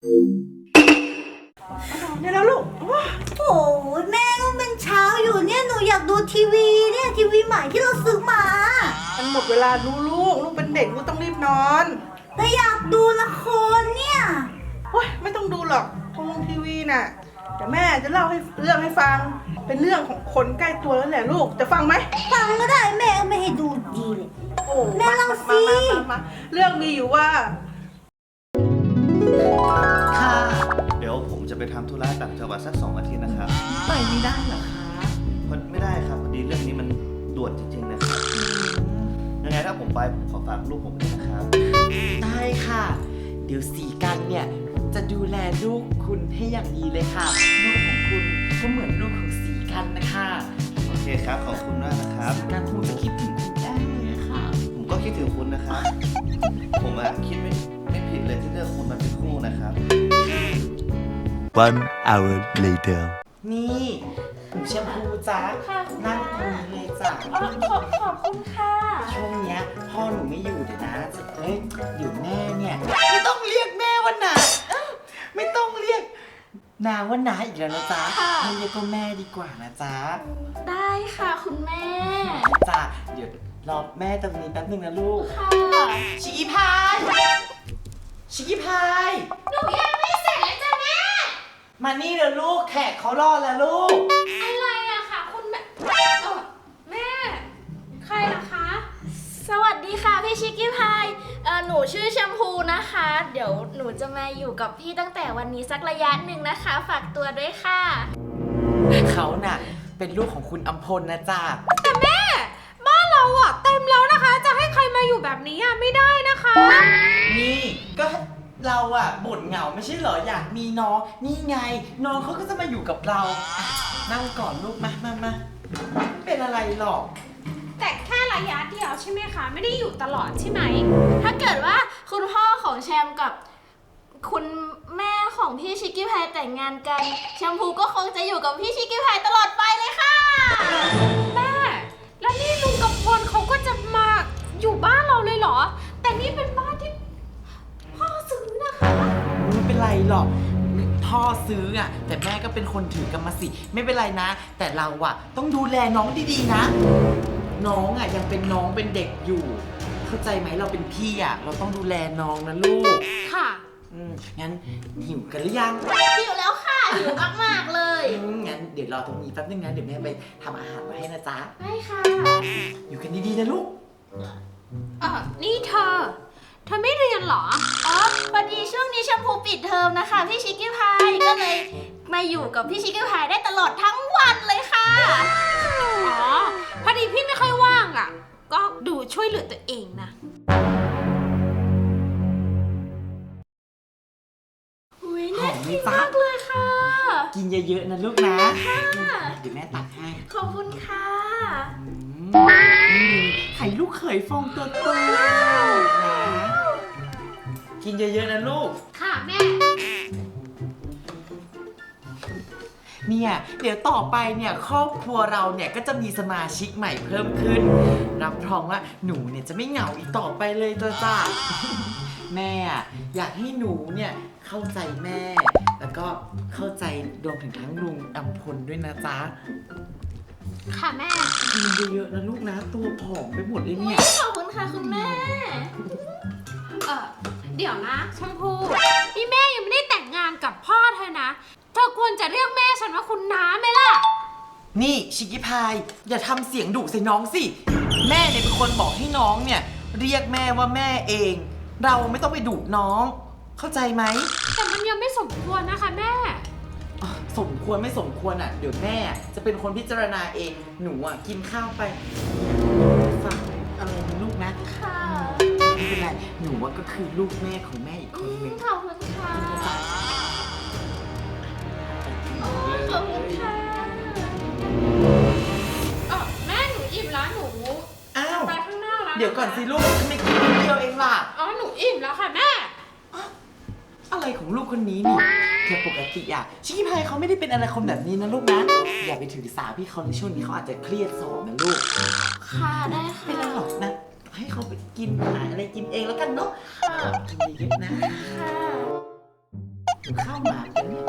เนี่ยแล้วลูกโอ้ยโอ้ยแม่ก็เป็นเช้าอยู่เนี่ยหนูอยากดูทีวีเนี่ยทีวีใหม่ที่เราซื้อมา มันหมดเวลาดูลูก ลูกเป็นเด็กลูกต้องรีบนอนแต่อยากดูละครเนี่ยโอ้ยไม่ต้องดูหรอกคงทีวีน่ะเดี๋ยวแม่จะเล่าให้เรื่องให้ฟัง เป็นเรื่องของคนใกล้ตัวแล้วแหละลูก จะฟังไหม ฟังก็ได้แม่ก็ไม่ให้ดูดีเลย โอ้แม่เล่าสิ มามามามาเรื่องมีอยู่ว่า ค่ะเดี๋ยวผมจะไปทำธุระต่างจังหวัดสักสองอาทิตย์นะครับไปไม่ได้เหรอคะพอไม่ได้ครับพอดีเรื่องนี้มันด่วนจริงๆนะครับยังไงถ้าผมไปผมขอฝากลูกผมด้วยนะครับ ได้ค่ะ เดี๋ยวสีกันเนี่ย จะดูแลลูกคุณให้อย่างดีเลยค่ะ ลูกของคุณก็เหมือนลูกของสีกันนะคะโอเคครับขอบคุณมากนะครับ สีกันคงจะคิดถึงคุณได้เลยค่ะ ผมก็คิดถึงคุณนะครับ ผมอะคิดไม่ไม่ผิด เลยที่เลือกคุณมาเป็นคู่นะครับ One hour later. นี่หนูแชมพูจ้าค่ะคุณนั่งแม่ตรงนี้เลยจ้ะอ๋อขอบขอบคุณค่ะช่วงเนี้ยพ่อหนูไม่อยู่เดี๋ยวนะจะเอ้ยเดี๋ยวแม่เนี่ย ไม่ต้องเรียกแม่ว่านาเอ้าไม่ต้องเรียกนางว่านาอีกแล้วนะจ๊ะให้เรียกก็แม่ดีกว่านะจ๊ะได้ค่ะคุณแม่จ้ะเดี๋ยวรอแม่ตรงนี้แป๊บนึงนะลูกค่ะชิคกี้พาย ชิคกี้พาย หนูยังไม่เสร็จเลยจ้ะแม่ มานี่เดี๋ยวลูกแขกเขารอแล้วลูก อะไรอะคะคุณแม่เอ่อแม่ ใครล่ะคะ สวัสดีค่ะพี่ชิคกี้พายเอ่อหนูชื่อแชมพูนะคะ เดี๋ยวหนูจะมาอยู่กับพี่ตั้งแต่วันนี้สักระยะหนึ่งนะคะ ฝากตัวด้วยค่ะ เขาน่ะ เป็นลูกของคุณอัมพลนะจ๊ะ แต่แม่ บ้านเราอะเต็มแล้วนะคะ จะให้ใครมาอยู่แบบนี้อะไม่ได้นะคะนี่ก็ เราอะบ่นเหงาไม่ใช่เหรออยากมีน้องนี่ไง น้องเขาก็จะมาอยู่กับเราอะนั่งก่อนลูกมามามาไม่เป็นอะไรหรอก แต่แค่ระยะเดียวใช่ไหมคะ ไม่ได้อยู่ตลอดใช่ไหม ถ้าเกิดว่าคุณพ่อของแชมกับคุณแม่ของพี่ชิคกี้พายแต่งงานกัน แชมพูก็คงจะอยู่กับพี่ชิคกี้พายตลอดไปเลยค่ะ แม่ แล้วนี่ลุงกับพลเขาก็จะมาอยู่บ้านเราเลยเหรอ แต่นี่เป็นบ้านที่พ่อซื้อนะคะ ไม่เป็นไรหรอกพ่อซื้ออะแต่แม่ก็เป็นคนถือกรรมสิทธิ์ไม่เป็นไรนะ แต่เราอะต้องดูแลน้องดีๆนะ น้องอะยังเป็นน้องเป็นเด็กอยู่ เข้าใจไหมเราเป็นพี่อะเราต้องดูแลน้องนะลูกค่ะอืมงั้นหิวกันหรือยังหิวแล้วค่ะหิวมากๆเลยอืมงั้นเดี๋ยวรอตรงนี้แป๊บนึงนะเดี๋ยวแม่ไปทำอาหารมาให้นะจ๊ะได้ค่ะ อยู่กันดีๆนะลูกเออนี่เธอ เธอไม่เรียนเหรอ อ๋อพอดีช่วงนี้แชมพูปิดเทอมนะคะพี่ชิคกี้พาย ก็เลยมาอยู่กับพี่ชิคกี้พายได้ตลอดทั้งวันเลยค่ะ อ๋อ พอดีพี่ไม่ค่อยว่างอะ ก็ดูช่วยเหลือตัวเองนะ อุ้ยหน่าอมไหมกินจ๊ะมากเลยค่ะ กินเยอะๆนะลูกนะ เดี๋ยวแม่ตักให้ขอบคุณค่ะ อืมนี่เลยไข่ลูกเขยฟองโตๆนะ กินเยอะๆนะลูก ค่ะแม่ เนี่ยเดี๋ยวต่อไปเนี่ยครอบครัวเราเนี่ยก็จะมีสมาชิกใหม่เพิ่มขึ้น รับรองว่าหนูเนี่ยจะไม่เหงาอีกต่อไปเลยจ้าจ้า แม่อะอยากให้หนูเนี่ยเข้าใจแม่ แล้วก็เข้าใจรวมถึงทั้งลุงอัมพลด้วยนะจ๊ะค่ะแม่กินเยอะๆนะลูกนะตัวผอมไปหมดเลยอุ้เนี่ยยขอบคุณค่ะคุณแม่ เออเดี๋ยวนะชมพูนี่แม่ยังไม่ได้แต่งงานกับพ่อเธอนะ เธอควรจะเรียกแม่ฉันว่าคุณน้าไหมล่ะ นี่ชิคกี้พาย อย่าทำเสียงดุใส่น้องสิ แม่เนี่ยเป็นคนบอกให้น้องเนี่ย เรียกแม่ว่าแม่เอง เราไม่ต้องไปดุน้อง เข้าใจไหมแต่มันยังไม่สมควรนะคะแม่ อะสมควรไม่สมควรอะ เดี๋ยวแม่จะเป็นคนพิจารณาเองหนูอะกินข้าวไปฟังอะไรนะลูกนะ ค่ะไม่เป็ นไรหนูว่าก็คือลูกแม่ของแม่อีกคนนึงขอบคุณค่ะโอ้ขอบคุณค่ะเออแม่หนูอิ่มแล้วหนูอ้าว ไปข้างนอกแล้วะเดี๋ยวก่อนสิลูกทำไมกินนิดเดียวเองล่ะ อ๋อหนูอิ่มแล้วค่ะแม่ อะไรของลูกคนนี้นี่แต่ปกติอะชิคกี้พายเขาไม่ได้เป็นอะไรคนแบบนี้นะลูกนะ อย่าไปถือสาพี่เขาในช่วงนี้เขาอาจจะเครียดสอบนะลูก ค่ะได้ไม่ค่ะเป็นไรหรอกนะ ให้เขาไปกินหาอะไรกินเองแล้วกันเนาะค่ะกินเยอะๆนะค่ะถึงข้าวหมาเลยเนี่ย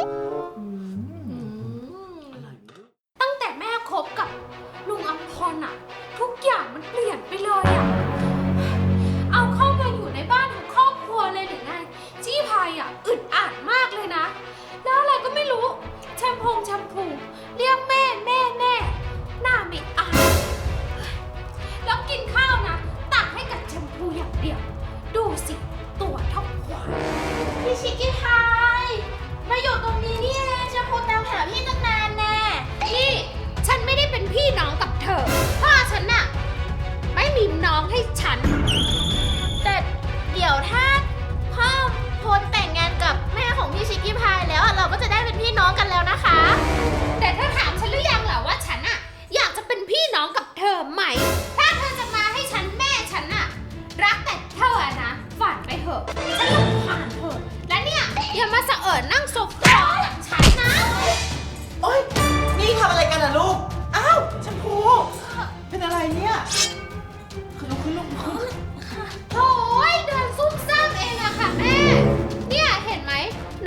สะเอิดนั่งโซฟาอย่างฉันนะ โอ๊ย นี่ทำอะไรกันล่ะลูก อ้าวชมพู เป็นอะไรเนี่ยคือลุกขึ้นลุกขึ้นโถ่ยเดินซุ่มซ่ามเองอะค่ะแม่ เนี่ยเห็นไหม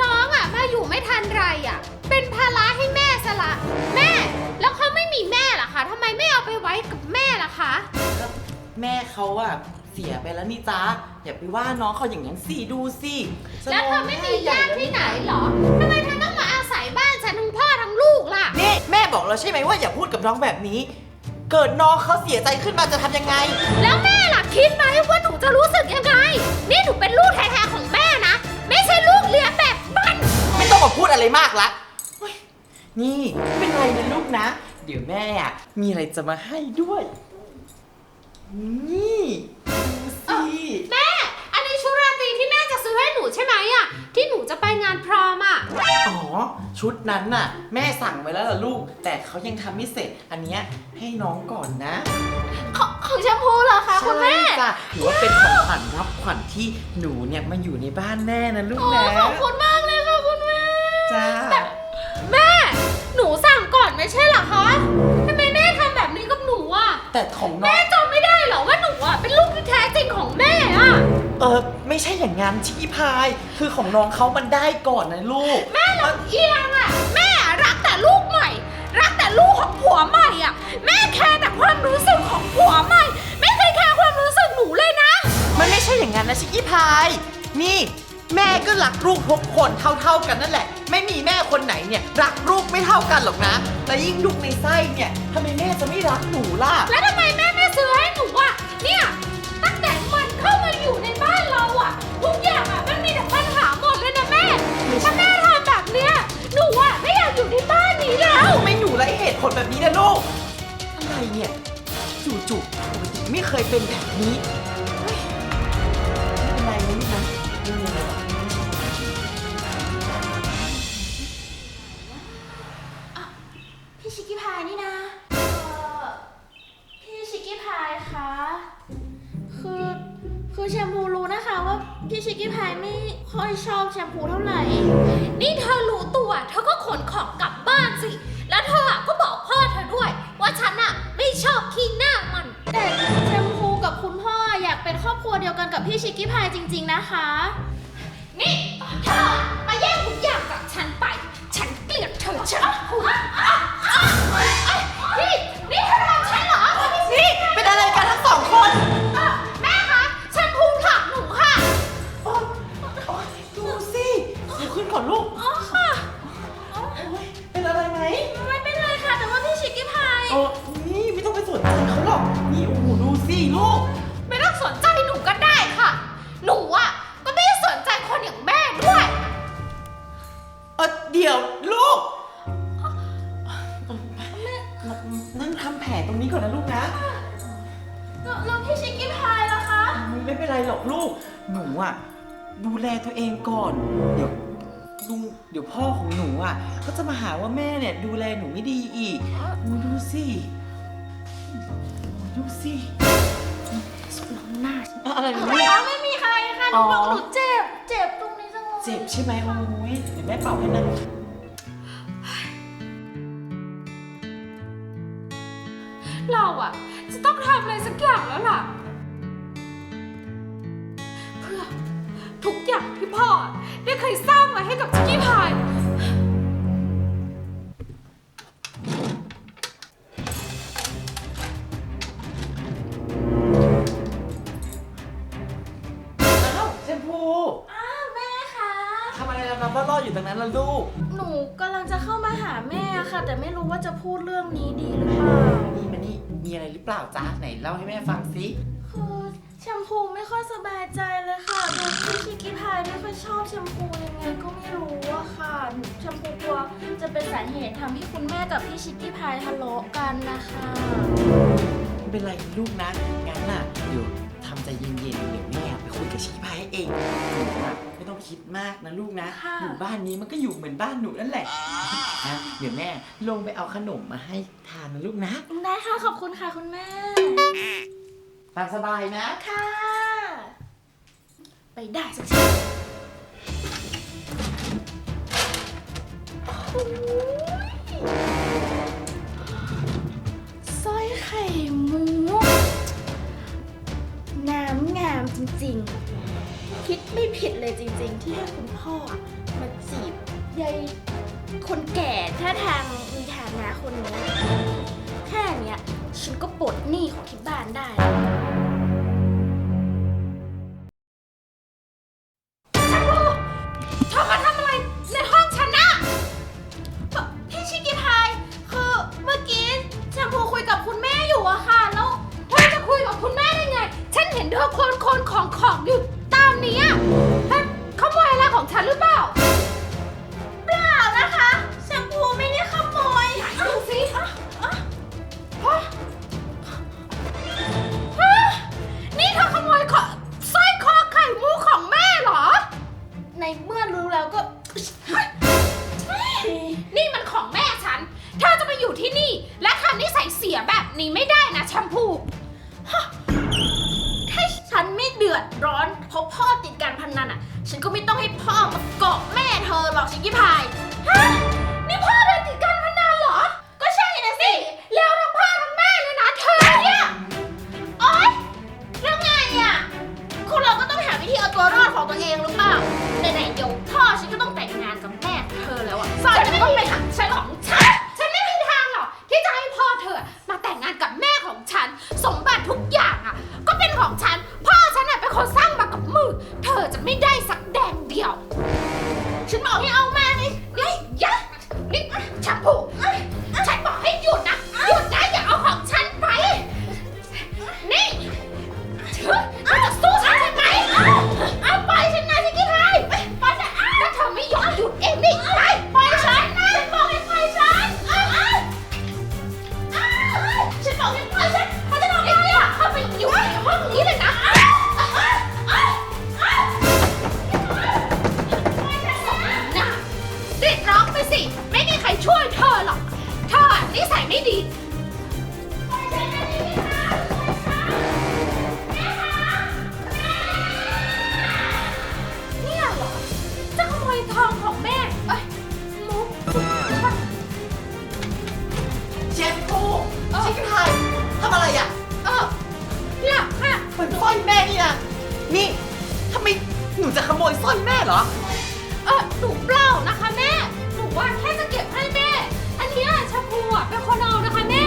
น้องอะมาอยู่ไม่ทันไรอะเป็นภาระให้แม่ซะละ แม่ แล้วเขาไม่มีแม่ล่ะคะทำไมไม่เอาไปไว้กับแม่ล่ะคะก็แม่เขาอะ เสียไปแล้วนี่จ๊ะอย่าไปว่าน้องเขาอย่างนั้นสิดูสิสแล้วเธอไม่มีญาติร้องที่ไหนเหรอทำไมเธอต้องมาอาศัยบ้านฉันทั้งพ่อทั้งลูกล่ะ นี่แม่บอกแล้วใช่ไหมว่าอย่าพูดกับน้องแบบนี้ เกิดน้องเขาเสียใจขึ้นมาจะทำยังไง แล้วแม่ล่ะคิดไหมว่าหนูจะรู้สึกยังไง นี่หนูเป็นลูกแท้ๆของแม่นะ ไม่ใช่ลูกเลี้ยงแบบมัน ไม่ต้องมาพูดอะไรมากละเฮ้ยนี่ไม่เป็นไรนะลูกนะ เดี๋ยวแม่อะมีอะไรจะมาให้ด้วย นี่ดูสิแม่ อันนี้ชุดราตรีที่แม่จะซื้อให้หนูใช่ไหมอะที่หนูจะไปงานพรอมอะอ๋อ ชุดนั้นน่ะ แม่สั่งไว้แล้วล่ะลูก แต่เขายังทำไม่เสร็จ อันเนี้ยให้น้องก่อนนะของของแชมพูเหรอคะคุณแม่ ใช่จ้ะถือว่าเป็นของขวัญรับขวัญที่หนูเนี่ยมาอยู่ในบ้านแน่นะลูกโอ้นะขอบคุณมากเลยค่ะคุณแม่ จ้า แม่ หนูสั่งก่อนไม่ใช่เหรอคะทำไมแม่ทำแบบนี้กับหนูอะแต่ของน้อแม่ง จ แท้จริงของแม่อะเออไม่ใช่อย่างงั้นชิคกี้พาย คือของน้องเขามันได้ก่อนนะลูก แม่ลำเอียงอะแม่รักแต่ลูกใหม่ รักแต่ลูกของผัวใหม่อะแม่แคร์แต่ความรู้สึกของผัวใหม่ ไม่เคยแคร์ความรู้สึกหนูเลยนะ มันไม่ใช่อย่างนั้นนะชิคกี้พาย นี่ แม่ก็รักลูกทุกคนเท่าๆกันนั่นแหละ ไม่มีแม่คนไหนเนี่ยรักลูกไม่เท่ากันหรอกนะและยิ่งลูกในไส้เนี่ยทำไมแม่จะไม่รักหนูล่ะ แล้วทำไมแม่ไม่ซื้อให้หนูอะเนี่ย ไม่หนูไรเหตุผลแบบนี้นะลูก อะไรเนี่ยจู่ๆปกติไม่เคยเป็นแบบนี้เฮ้ยไม่เป็นไรนะลูกนะไม่เป็นไรหรอกพี่ชิคกี้พายนี่นะเออพี่ชิคกี้พายคะคือคือแชมพูรู้นะคะว่าพี่ชิคกี้พายไม่ค่อยชอบแชมพูเท่าไหร่ นี่เธอรู้ตัว เธอก็ขนของกลับบ้านสิ เธออะก็บอกพ่อเธอด้วย ว่าฉันอะไม่ชอบขี้หน้ามัน แต่แชมพูกับคุณพ่ออยากเป็นครอบครัวเดียวกันกับพี่ชิคกี้พายจริง ๆ นะคะ นี่เธอมาแย่งทุกอย่างจากฉันไป ฉันเกลียดเธอฉันคุณนี่ นี่เธอทำฉันเหรอ นี่ เป็นอะไรกันทั้งสองคน หาว่าแม่เนี่ยดูแลหนูไม่ดีอีกหนูดูสิดูสิอะอะไรนะลูกอ๋อไม่มีใครค่ะหนูบอกอ๋อหนูเจ็บ เจ็บตรงนี้จังเลยเจ็บใช่ไหมโอ้ยเดี๋ยวแม่เป่าให้นะเราอะจะต้องทำอะไรสักอย่างแล้วล่ะ เพื่อทุกอย่างที่พ่อได้เคยสร้างไว้ให้กับชิคกี้พท แม่ค่ะแต่ไม่รู้ว่าจะพูดเรื่องนี้ดีหรือเปล่า นี่มานี่มีอะไรหรือเปล่าจ๊ะไหนเล่าให้แม่ฟังสิคือแชมพูไม่ค่อยสบายใจเลยค่ะดูพี่ชิคกี้พายไม่ค่อยชอบแชมพูยังไงก็ไม่รู้อะค่ะแชมพูกลัวจะเป็นสาเหตุทำให้คุณแม่กับพี่ชิคกี้พายทะเลาะกันนะคะ ไม่เป็นไรลูกนะงั้นน่ะเดี๋ยว แม่ไปคุยกับชีพายเองหนูนะไม่ต้องคิดมากนะลูกนะค่ะ อยู่บ้านนี้มันก็อยู่เหมือนบ้านหนูนั่นแหละนะเดี๋ยวแม่ลงไปเอาขนมมาให้ทานนะลูกนะได้ค่ะ ขอบคุณค่ะคุณแม่ ตามสบายนะ ค่ะ ไปได้สักทีโอ้ยสร้อยไข่มุกน้ำงามจริงๆ คิดไม่ผิดเลยจริง ๆ ที่ให้คุณพ่อมาจีบยายคนแก่ท่าทางมีฐานะคนนี้ แค่เนี้ยฉันก็ปลดหนี้ของที่บ้านได้แล้วเธอมาทำอะไรในห้องฉันนะพี่ชิคกี้พายคือเมื่อกี้แชมพูคุยกับคุณแม่อยู่อะค่ะ แล้วเธอจะคุยกับคุณแม่ได้ไง ฉันเห็นเธอคนคนของของอยู่ นี้อะเธอขโมยอะไรของฉันหรือเปล่า เปล่านะคะแชมพูไม่ได้ขโมยดูสิอะอะฮะฮะนี่เธอขโมยขอสร้อยคอไข่มุกของแม่เหรอ ในเมื่อรู้แล้วก็ นี่มันของแม่ฉัน เธอจะมาอยู่ที่นี่ และทำนิสัยเสียแบบนี้ไม่ได้นะแชมพู พ่อติดการพนันอะ ฉันก็ไม่ต้องให้พ่อมาเกาะแม่เธอหรอกชิคกี้พาย ร้อยแม่เหรอ เออหนูเปล่านะคะแม่ หนูว่าแค่จะเก็บให้แม่ อันเนี้ยชาพูอะเป็นคนเอานะคะแม่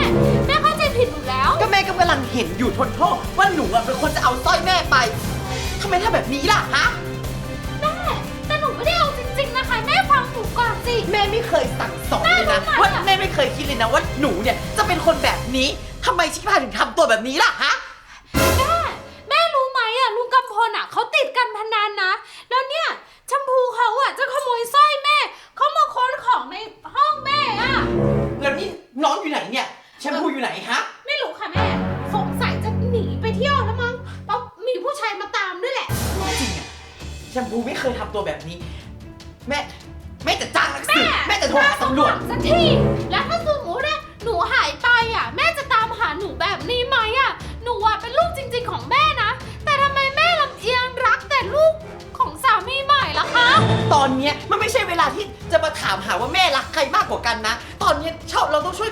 แม่เข้าใจผิดหนูแล้ว ก็แม่ก็กำลังเห็นอยู่ทนโทษว่าหนูอะเป็นคนจะเอาสร้อยแม่ไปทำไมทำแบบนี้ล่ะฮะ แม่ แต่หนูไม่ได้เอาจริงๆนะคะ แม่ฟังหนูก่อนสิ แม่ไม่เคยสั่งสอนเลยนะแม่รู้ไหม ว่าอะแม่ไม่เคยคิดเลยนะว่าหนูเนี่ยจะเป็นคนแบบนี้ทำไมชิคกี้พายถึงทำตัวแบบนี้ล่ะฮะ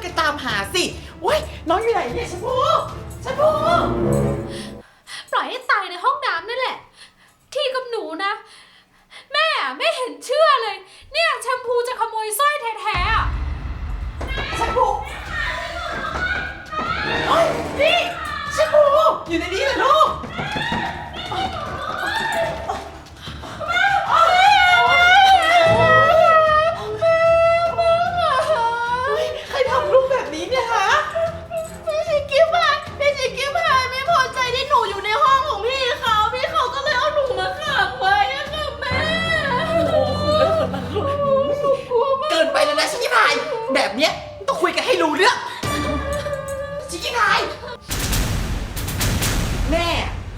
วยกันตามหาสิเว้ยน้องอยู่ไหนเนี่ยแชมพูแชมพูปล่อยให้ตายในห้องน้ำนั่นแหละ ที่กับหนูนะ แม่อะไม่เห็นเชื่อเลย เนี่ยแชมพูจะขโมยสร้อยแท้ๆอะแชมพูเฮ้ยนี่แชมพูอยู่ในนี้เหรอลูก แบบเนี้ยต้องคุยกันให้รู้เรื่องชิคกี้พายแม่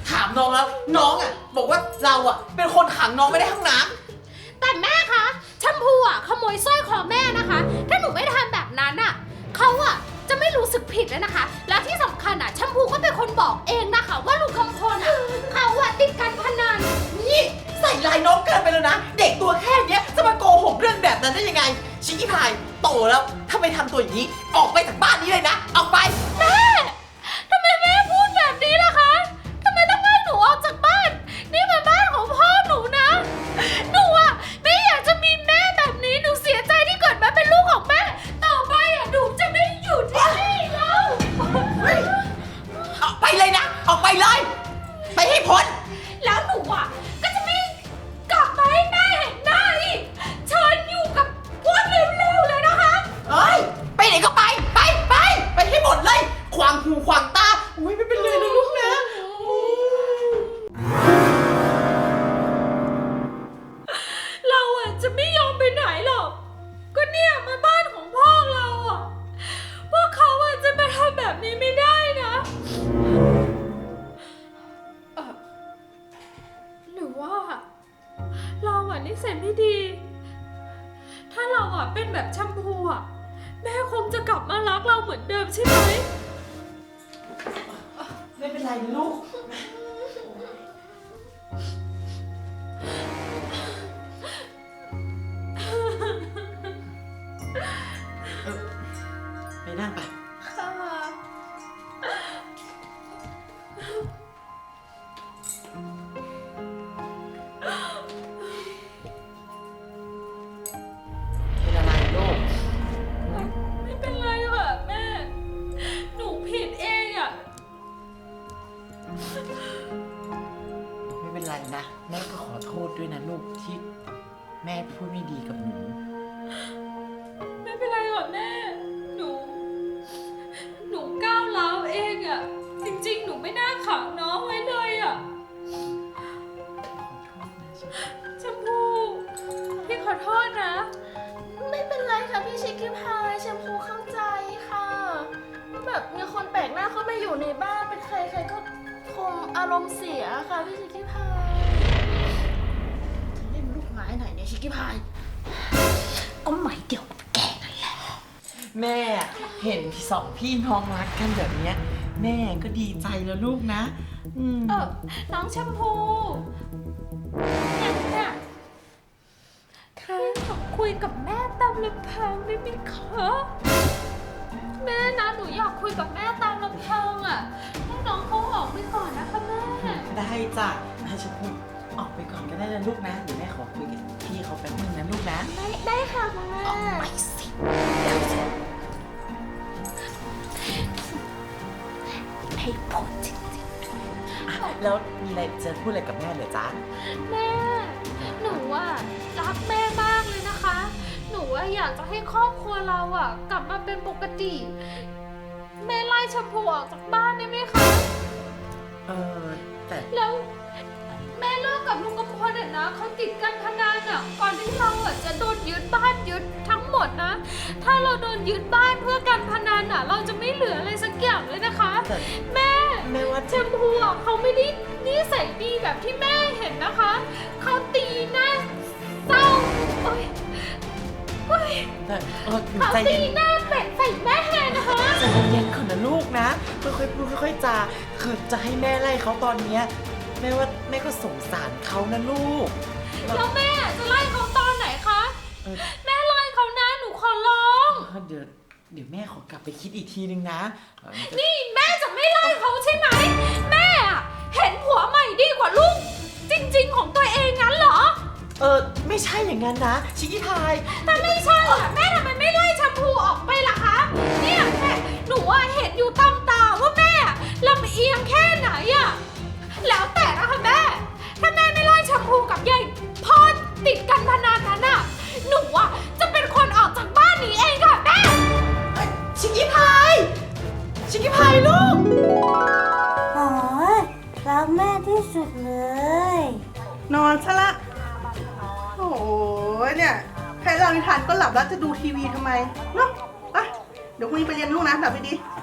ถามน้องแล้ว น้องอะ บอกว่าเราอะ เป็นคนขังน้องไม่ได้ห้องน้ำแต่แม่คะแชมพูอะขโมยสร้อยคอแม่นะคะ ถ้าหนูไม่ทำแบบนั้นอะเขาอะ จะไม่รู้สึกผิดเลยนะคะ แล้วที่สำคัญอะแชมพูก็เป็นคนบอกเองนะคะ ว่าลุงกำพลอะเขาอะติดการพนัน นี่ใส่ลายน้องเกินไปแล้วนะ เด็กตัวแค่เนี้ยจะมาโกหกเรื่องแบบนั้นได้ยังไง ชิคกี้พายโตแล้วถ้าไม่ทำตัวอย่างนี้ ออกไปจากบ้านนี้เลยนะ ออกไปนะ เนี่ยมาบ้านของพ่อเราอะ พวกเขาอะจะมาทำแบบนี้ไม่ได้นะเอ่อหรือว่า เราอะนิสัยไม่ดี ถ้าเราอะเป็นแบบแชมพูอะ แม่คงจะกลับมารักเราเหมือนเดิมใช่ไหม ไม่เป็นไรนะลูก แบบมีคนแปลกหน้าเข้ามาอยู่ในบ้านเป็นใครใครก็คงอารมณ์เสียค่ะพี่ชิคกี้พายจะเล่นลูกไม้ไหนเนี่ยชิคกี้พายก็ไหมเดี๋ยวกับแกนั่นแหละแม่เห็นสองพี่น้องรักกันแบบเนี้ย แม่ก็ดีใจแล้วลูกนะอืมเออน้องแชมพูเนี่ยเนี่ยพี่ขอคุยกับแม่ตามลำพังได้ไหมคะ แม่นะหนูอยากคุยกับแม่ตามลำพังอะให้น้องเขาออกไปก่อนนะคะแม่ได้จ้ะให้ฉันพูดออกไปก่อนก็ได้นะลูกนะเดี๋ยวแม่ขอคุยกับพี่เขาแป๊บนึงนะลูกนะ ได้ได้ค่ะแม่ออกไปสิให้พูดจริงแล้วมีอะไรจะพูดอะไรกับแม่เหรอจ๊ะ แม่ หนูอะรักแม่มาก อะอยากจะให้ครอบครัวเราอะกลับมาเป็นปกติ แม่ไล่ชมพูออกจากบ้านได้ไหมคะ เออแต่แล้วแม่เลิกกับลุงกำพลอะนะเขาติดการพนันอะก่อนที่เราอะจะโดนยึดบ้านยึดทั้งหมดนะ ถ้าเราโดนยึดบ้านเพื่อการพนันอะเราจะไม่เหลืออะไรสักอย่างเลยนะคะ แต่แม่ แม่ว่า แชมพูอะเขาไม่ได้นิสัยดีแบบที่แม่เห็นนะคะ เขาตีหน้าเศร้าโอ๊ยโอ๊ย แต่เออหนูเขาใจตีเย็นหน้าเป็ดใส่แม่นะคะ ใจเย็นๆก่อนนะลูกนะค่อยๆพูดค่อยๆจาคือจะให้แม่ไล่เขาตอนเนี้ยแม่ว่าแม่ก็สงสารเขานะลูกแล้วแม่จะไล่เขาตอนไหนคะ เออ แม่ไล่เขานะหนูขอร้อง เดี๋ยวเดี๋ยวแม่ขอกลับไปคิดอีกทีนึงนะเออจะนี่แม่จะไม่ไล่เขาใช่ไหม แม่อะเห็นผัวใหม่ดีกว่าลูก จริง ๆ ของตัวเองงั้นเหรอ เออไม่ใช่อย่างนั้นนะ ชิคกี้พายถ้าไม่ใช่อะแม่ทำไมไม่ไล่แชมพูออกไปล่ะคะ เนี่ยแม่หนูอะเห็นอยู่ตามตาว่าแม่อะลำเอียงแค่ไหนอะแล้วแต่นะคะแม่ ถ้าแม่ไม่ไล่แชมพูกับยายพ่อติดกันพนันนั้นอะหนูอะจะเป็นคนออกจากบ้านนี้เองค่ะแม่ ชิคกี้พาย ชิคกี้พายลูกโอ้ยรักแม่ที่สุดเลย นอนซะละ โอ้ยเนี่ย แค่เล่านิทานก็หลับแล้วจะดูทีวีทำไมเนาะไปเดี๋ยวพรุ่งนี้ไปเรียนลูกนะหลับไปดีๆ